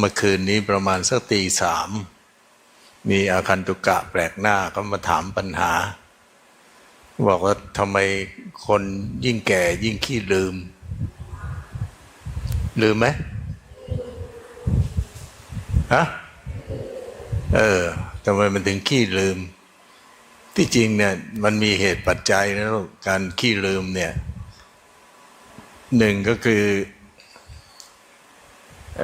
เมื่อคืนนี้ประมาณสักตีสามมีอาคันตุกะแปลกหน้าก็มาถามปัญหา บอกว่าทำไมคนยิ่งแก่ยิ่งขี้ลืม ลืมไหมฮะเออทำไมมันถึงขี้ลืม ที่จริงเนี่ยมันมีเหตุปัจจัยนะลูกการขี้ลืมเนี่ยหนึ่งก็คือ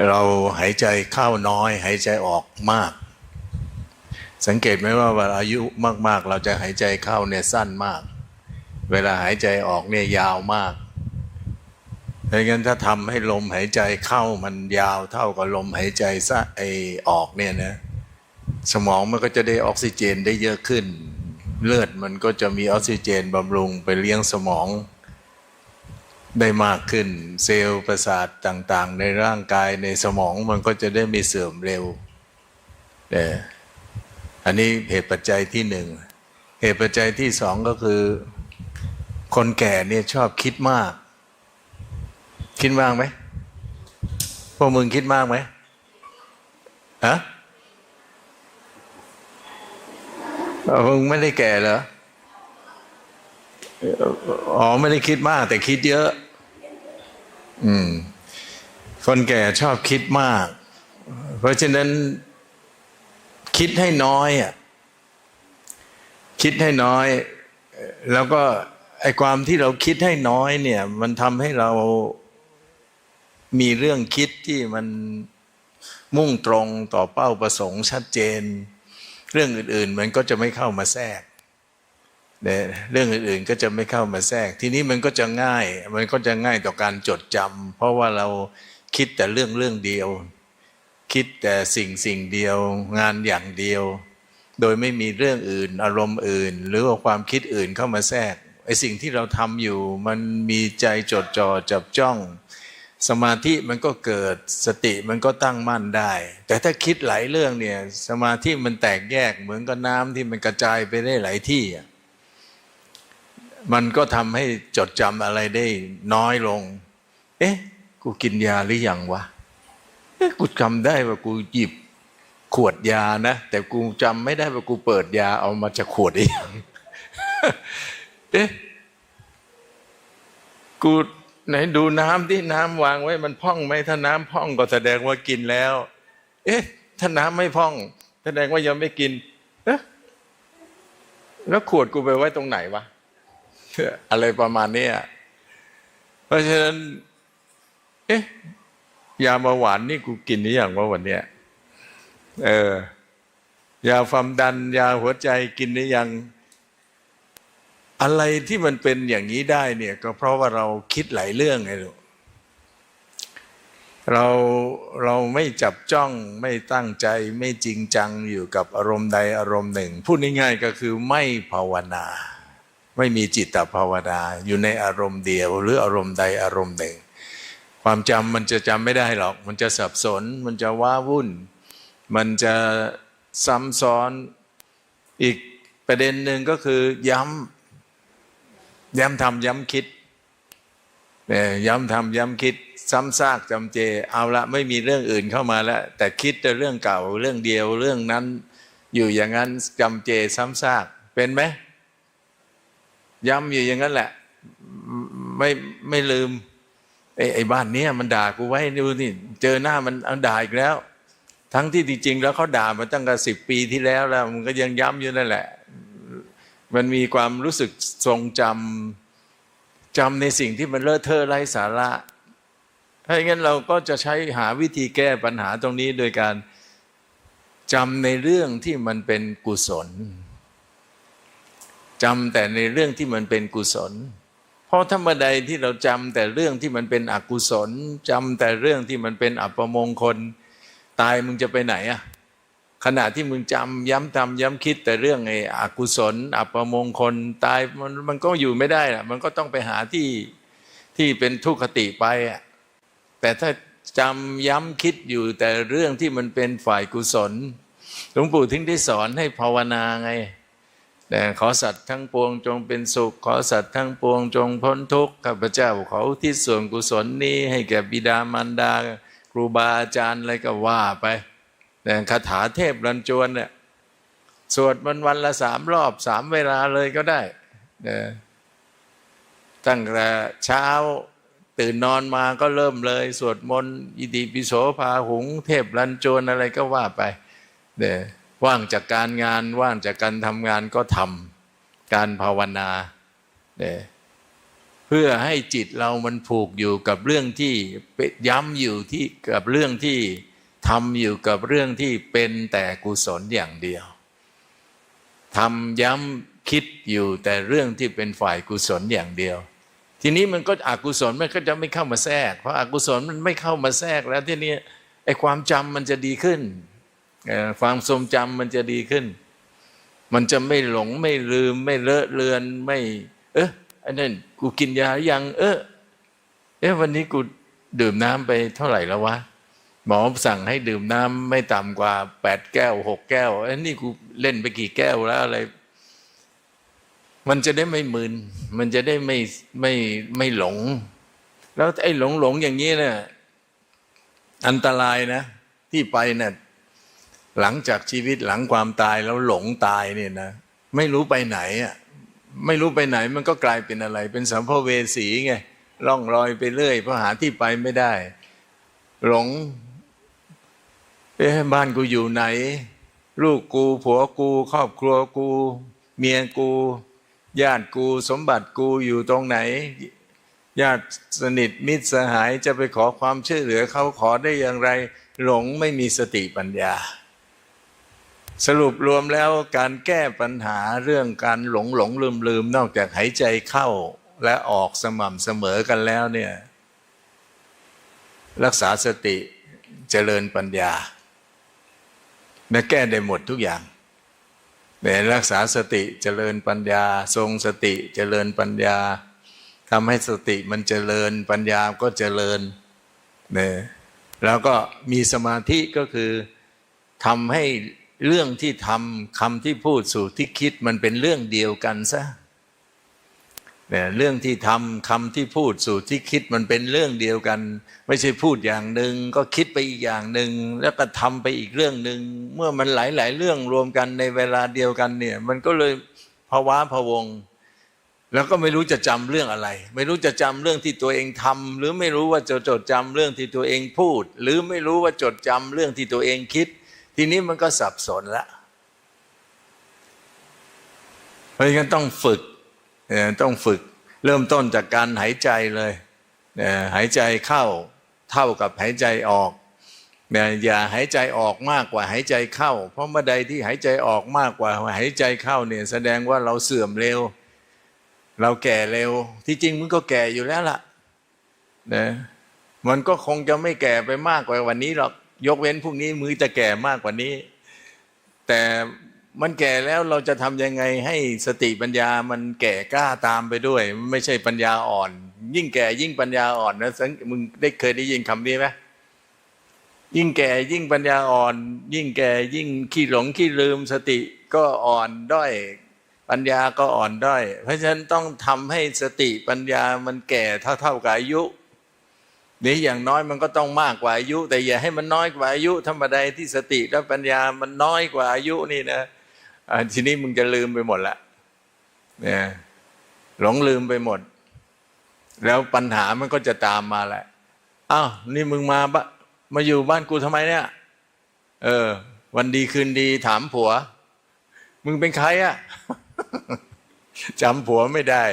เราหายใจเข้าน้อย หายใจออกมาก สังเกตไหมว่าเวลาอายุมาก ๆ เราจะหายใจเข้าเนี่ยสั้นมาก เวลาหายใจออกเนี่ยยาวมากดังนั้นถ้าทำให้ลมหายใจเข้ามันยาวเท่ากับลมหายใจซะไอออกเนี่ยนะสมองมันก็จะได้ออกซิเจนได้เยอะขึ้น เลือดมันก็จะมีออกซิเจนบำรุงไปเลี้ยงสมอง ได้มากขึ้น เซลล์ประสาทต่าง ๆ ในร่างกายในสมองมันก็จะได้ไม่เสื่อมเร็วแต่อันนี้เหตุปัจจัยที่หนึ่งเหตุปัจจัยที่สองก็คือ คนแก่เนี่ยชอบคิดมาก คิดมากไหมพวกมึงคิดมากไหมฮะมึงไม่ได้แก่เหรอ อ๋อไม่ได้คิดมาก แต่คิดเยอะ อืม คนแก่ชอบคิดมาก เพราะฉะนั้น คิดให้น้อยอะคิดให้น้อย แล้วก็ไอ้ความที่เราคิดให้น้อย เนี่ย มันทำให้เรามีเรื่องคิดที่มันมุ่งตรงต่อเป้าประสงค์ชัดเจน เรื่องอื่น ๆ มันก็จะไม่เข้ามาแทรก เนี่ยเรื่องอื่นๆก็จะไม่เข้ามาแทรก ทีนี้มันก็จะง่าย มันก็จะง่ายต่อการจดจำเพราะว่าเราคิดแต่เรื่องเรื่องเดียว คิดแต่สิ่งสิ่งเดียว งานอย่างเดียว โดยไม่มีเรื่องอื่น อารมณ์อื่น หรือว่าความคิดอื่นเข้ามาแทรกไอ้สิ่งที่เราทำอยู่ มันมีใจจดจ่อจับจ้อง สมาธิมันก็เกิดสติมันก็ตั้งมั่นได้ แต่ถ้าคิดหลายเรื่องเนี่ยสมาธิมันแตกแยกเหมือนกับน้ำที่มันกระจายไปได้หลายที่อะ มันก็ทำให้จดจำอะไรได้น้อยลง เอ๊ะ กูกินยาหรือยังวะ เอ๊ะ กูจำได้ว่ากูหยิบขวดยานะ แต่กูจำไม่ได้ว่ากูเปิดยาเอามาจากขวดเองเอ๊ะ กูไหนดูน้ำที่น้ำวางไว้มันพองไหมถ้าน้ำพองก็แสดงว่ากินแล้ว เอ๊ะ ถ้าน้ำไม่พอง แสดงว่ายังไม่กิน เอ๊ะ แล้วขวดกูไปไว้ตรงไหนวะ อะไรประมาณนี้เพราะฉะนั้น เอ๊ะ ยาเบาหวานนี่กูกินหรือยังวะวันเนี้ยเออยาความดัน ยาหัวใจกินหรือยัง อะไรที่มันเป็นอย่างนี้ได้เนี่ย ก็เพราะว่าเราคิดหลายเรื่องไงลูกเราเราไม่จับจ้องไม่ตั้งใจไม่จริงจังอยู่กับอารมณ์ใดอารมณ์หนึ่ง พูดง่ายๆก็คือไม่ภาวนา ไม่มีจิตภาวนาอยู่ในอารมณ์เดียว หรืออารมณ์ใดอารมณ์หนึ่ง ความจำมันจะจำไม่ได้หรอก มันจะสับสน มันจะว้าวุ่น มันจะซ้ำซ้อนอีกประเด็นหนึ่งก็คือย้ำย้ำทำย้ำคิดเนี่ยย้ำทำย้ำคิด ซ้ำซากจำเจ เอาละไม่มีเรื่องอื่นเข้ามาแล้ว แต่คิดแต่เรื่องเก่าเรื่องเดียวเรื่องนั้น อยู่อย่างนั้นจำเจซ้ำซากเป็นไหม ย้ำอยู่อย่างนั้นแหละ ไม่ไม่ลืมไอ้ไอ้บ้านเนี้ยมันด่ากูไว้ดูนี่เจอหน้ามันเอาด่าอีกแล้ว ทั้งที่จริงๆแล้วเขาด่ามาตั้งแต่สิบปีที่แล้วแล้ว มันก็ยังย้ำอยู่นั่นแหละ มันมีความรู้สึกทรงจำจำในสิ่งที่มันเลอะเทอะไร้สาระถ้าอย่างนั้นเราก็จะใช้หาวิธีแก้ปัญหาตรงนี้โดยการจำในเรื่องที่มันเป็นกุศล จำแต่ในเรื่องที่มันเป็นกุศล เพราะธรรมดาที่เราจำแต่เรื่องที่มันเป็นอกุศลจำแต่เรื่องที่มันเป็นอัปมงคล ตายมึงจะไปไหนอะขณะที่มึงจำย้ำทำย้ำคิดแต่เรื่องไอ้อกุศล อัปมงคลตายมันมันก็อยู่ไม่ได้อะมันก็ต้องไปหาที่ที่เป็นทุกขติไปอะแต่ถ้าจำย้ำคิดอยู่แต่เรื่องที่มันเป็นฝ่ายกุศลหลวงปู่ถึงได้สอนให้ภาวนาไง แต่ขอสัตว์ทั้งปวงจงเป็นสุข ขอสัตว์ทั้งปวงจงพ้นทุกข์ข้าพเจ้าขาที่ส่วนกุศลนี้ให้แก่บิดามารดา ครูบาอาจารย์อะไรก็ว่าไปแต่คาถาเทพรันจวนเนี่ยสวดมันวันละสามรอบสามเวลาเลยก็ได้นะตั้งแต่เช้าตื่นนอนมาก็เริ่มเลย สวดมนต์อิติปิโสพาหุง เทพรันจวนอะไรก็ว่าไปเนี่ย ว่างจากการงานว่างจากการทำงานก็ทำการภาวนาเนี่ยเพื่อให้จิตเรามันผูกอยู่กับเรื่องที่ย้ำอยู่ที่กับเรื่องที่ทำอยู่กับเรื่องที่เป็นแต่กุศลอย่างเดียวทำย้ำคิดอยู่แต่เรื่องที่เป็นฝ่ายกุศลอย่างเดียว ทีนี้มันก็อกุศลมันก็จะไม่เข้ามาแทรก เพราะอากุศลมันไม่เข้ามาแทรกแล้วทีนี้ไอ้ความจำมันจะดีขึ้น ความทรงจำมันจะดีขึ้น มันจะไม่หลงไม่ลืม ไม่เลอะเลือนไม่ เอ๊ะไอ้นั่นกูกินยาหรือยัง เออเอ๊ะวันนี้กูดื่มน้ำไปเท่าไหร่แล้ววะหมอสั่งให้ดื่มน้ำไม่ต่ำกว่าแปดแก้วหกแก้วไอ้นี่กูเล่นไปกี่แก้วแล้วอะไร มันจะได้ไม่มึนมันจะได้ไม่ไม่ไม่หลง แล้วไอ้หลงหลงอย่างนี้เนี่ยอันตรายนะ ที่ไปเนี่ย หลังจากชีวิตหลังความตายแล้วหลงตายเนี่ยนะ ไม่รู้ไปไหนอะไม่รู้ไปไหนมันก็กลายเป็นอะไร เป็นสัมภเวสีไงล่องลอยไปเรื่อยเพราะหาที่ไปไม่ได้ หลงเอ๊ะบ้านกูอยู่ไหน ลูกกูผัวกู ครอบครัวกู เมียกูญาติกูสมบัติกูอยู่ตรงไหน ญาติสนิทมิตรสหายจะไปขอความช่วยเหลือเขาขอได้อย่างไร หลงไม่มีสติปัญญา สรุปรวมแล้วการแก้ปัญหาเรื่องการหลงหลงลืมลืมนอกจากหายใจเข้าและออกสม่ำเสมอกันแล้วเนี่ยรักษาสติเจริญปัญญาและแก้ได้หมดทุกอย่างแต่รักษาสติเจริญปัญญา ทรงสติเจริญปัญญาทำให้สติมันเจริญปัญญาก็เจริญเนี่ยแล้วก็มีสมาธิก็คือทำให้ เรื่องที่ทำคำที่พูดสู่ที่คิดมันเป็นเรื่องเดียวกันซะเนี่ยเรื่องที่ทำคำที่พูดสู่ที่คิดมันเป็นเรื่องเดียวกัน ไม่ใช่พูดอย่างหนึ่งก็คิดไปอีกอย่างหนึ่งแล้วก็ทำไปอีกเรื่องหนึ่งเมื่อมันหลาย ๆ เรื่องรวมกันในเวลาเดียวกันเนี่ย มันก็เลยภาวะพวง แล้วก็ไม่รู้จะจำเรื่องอะไร ไม่รู้จะจำเรื่องที่ตัวเองทำหรือไม่รู้ว่าจะจดจำเรื่องที่ตัวเองพูด หรือไม่รู้ว่าจดจำเรื่องที่ตัวเองคิด ทีนี้มันก็สับสนละ เพราะงั้นต้องฝึกต้องฝึกเริ่มต้นจากการหายใจเลยหายใจเข้าเท่ากับหายใจออกอย่าหายใจออกมากกว่าหายใจเข้า เพราะเมื่อใดที่หายใจออกมากกว่าหายใจเข้าเนี่ยแสดงว่าเราเสื่อมเร็ว เราแก่เร็ว ที่จริงมันก็แก่อยู่แล้วล่ะนะมันก็คงจะไม่แก่ไปมากกว่าวันนี้หรอก ยกเว้นพรุ่งนี้มือจะแก่มากกว่านี้ แต่มันแก่แล้วเราจะทำยังไงให้สติปัญญามันแก่กล้าตามไปด้วย ไม่ใช่ปัญญาอ่อน ยิ่งแก่ยิ่งปัญญาอ่อนนะสังมึงได้เคยได้ยินคำนี้ไหมยิ่งแก่ยิ่งปัญญาอ่อน ยิ่งแก่ยิ่งขี้หลงขี้ลืมสติก็อ่อนด้อยปัญญาก็อ่อนด้อยเพราะฉะนั้นต้องทำให้สติปัญญามันแก่เท่าเท่ากับอายุ นี่อย่างน้อยมันก็ต้องมากกว่าอายุ แต่อย่าให้มันน้อยกว่าอายุธรรมดาที่สติและปัญญามันน้อยกว่าอายุนี่นะทีนี้มึงจะลืมไปหมดละเนี่ยหลงลืมไปหมด แล้วปัญหามันก็จะตามมาแหละอ้าวนี่มึงมาบะมาอยู่บ้านกูทำไมเนี่ย เออ วันดีคืนดีถามผัว มึงเป็นใครอะจำผัวไม่ได้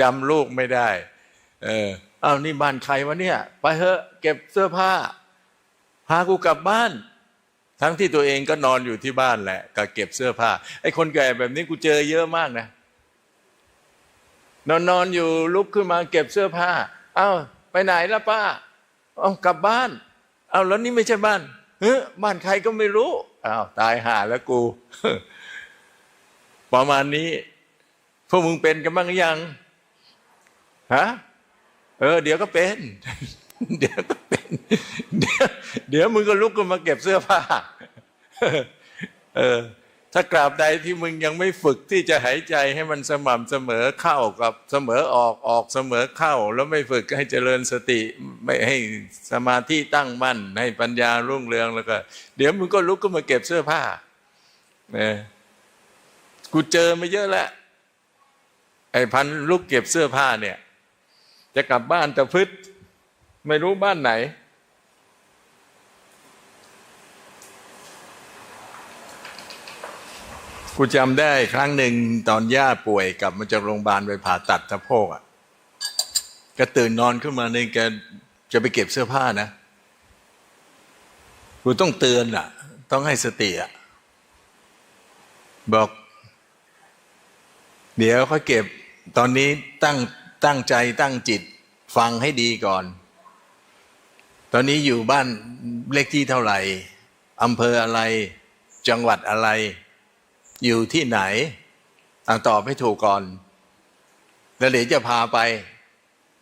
จำลูกไม่ได้ เออ อ้าวนี่บ้านใครวะเนี่ย ไปเถอะเก็บเสื้อผ้า พากูกลับบ้าน ทั้งที่ตัวเองก็นอนอยู่ที่บ้านแหละ ก็เก็บเสื้อผ้า ไอ้คนแก่แบบนี้กูเจอเยอะมากนะ นอนนอนอยู่ลุกขึ้นมาเก็บเสื้อผ้า เอ้าไปไหนละป้า เอากลับบ้าน เอาแล้วนี่ไม่ใช่บ้านเฮ้ยบ้านใครก็ไม่รู้อ้าวตายห่าแล้วกู ประมาณนี้ พวกมึงเป็นกันบ้างหรือยังฮะ เออ เดี๋ยวก็เป็น เดี๋ยวก็เป็น เดี๋ยวเดี๋ยวมึงก็ลุกขึ้นมาเก็บเสื้อผ้า เออ ถ้ากราบใดที่มึงยังไม่ฝึกที่จะหายใจให้มันสม่ำเสมอเข้ากับเสมอออกออกเสมอเข้า แล้วไม่ฝึกให้เจริญสติไม่ให้สมาธิตั้งมั่นให้ปัญญารุ่งเรืองแล้วก็ เดี๋ยวมึงก็ลุกขึ้นมาเก็บเสื้อผ้าเนี่ยกูเจอมาเยอะแล้วไอ้พันลุกเก็บเสื้อผ้าเนี่ย จะกลับบ้านแต่พึดไม่รู้บ้านไหน กูจำได้ครั้งหนึ่งตอนย่าป่วยกลับมาจากโรงพยาบาลไปผ่าตัดสะโพกอะก็ตื่นนอนขึ้นมาในแกจะไปเก็บเสื้อผ้านะกูต้องเตือนอะ ต้องให้สติอะ บอก เดี๋ยวค่อยเก็บตอนนี้ตั้ง ตั้งใจตั้งจิตฟังให้ดีก่อน ตอนนี้อยู่บ้านเลขที่เท่าไหร่อำเภออะไร จังหวัดอะไร อยู่ที่ไหนอะตอบให้ถูกก่อน แล้วเดี๋ยวจะพาไป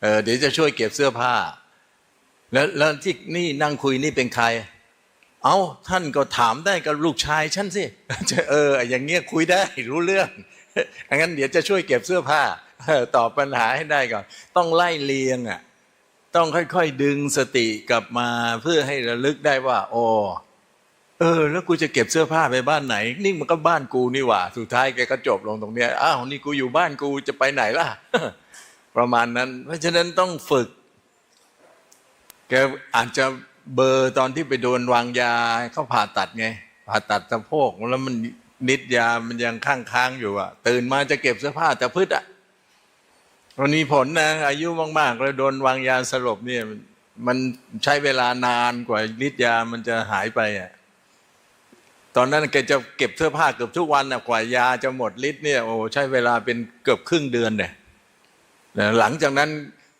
เเดี๋ยวจะช่วยเก็บเสื้อผ้า แล้วแล้วที่นี่นั่งคุยนี่เป็นใคร เอาท่านก็ถามได้กับลูกชายฉันสิเออ อย่างเงี้ยคุยได้รู้เรื่องงั้นเดี๋ยวจะช่วยเก็บเสื้อผ้า ตอบปัญหาให้ได้ก่อน ต้องไล่เลียงอะ ต้องค่อยๆดึงสติกลับมาเพื่อให้ระลึกได้ว่าโอ้เออ แล้วกูจะเก็บเสื้อผ้าไปบ้านไหน นี่มันก็บ้านกูนี่หว่า สุดท้ายแกก็จบลงตรงเนี้ยอ้าวนี่กูอยู่บ้านกูจะไปไหนล่ะ ประมาณนั้น เพราะฉะนั้นต้องฝึก แกอาจจะเบอร์ตอนที่ไปโดนวางยาเขาผ่าตัดไง ผ่าตัดสะโพกแล้วมันนิดยามันยังค้างค้างๆอยู่อะ ตื่นมาจะเก็บเสื้อผ้าแต่พืชอะ มันมีผลนะ อายุมากๆแล้วโดนวางยาสลบเนี่ยมันใช้เวลานานกว่าฤทธิ์ยามันจะหายไปอะตอนนั้นแกจะเก็บเสื้อผ้าเกือบทุกวันนะกว่ายาจะหมดฤทธิ์เนี่ยโอ้ใช้เวลาเป็นเกือบครึ่งเดือนเนี่ยหลังจากนั้น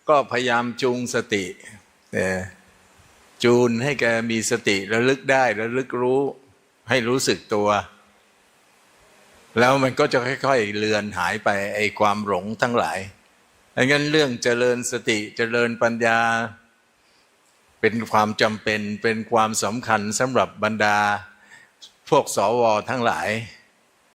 ก็พยายามจูงสติจูนให้แกมีสติระลึกได้ระลึกรู้ ให้รู้สึกตัว แล้วมันก็จะค่อย ๆ เลือนหายไปไอ้ความหลงทั้งหลาย ดังนั้นเรื่องเจริญสติเจริญปัญญา เป็นความจำเป็นเป็นความสำคัญสำหรับบรรดา พวกสวทั้งหลาย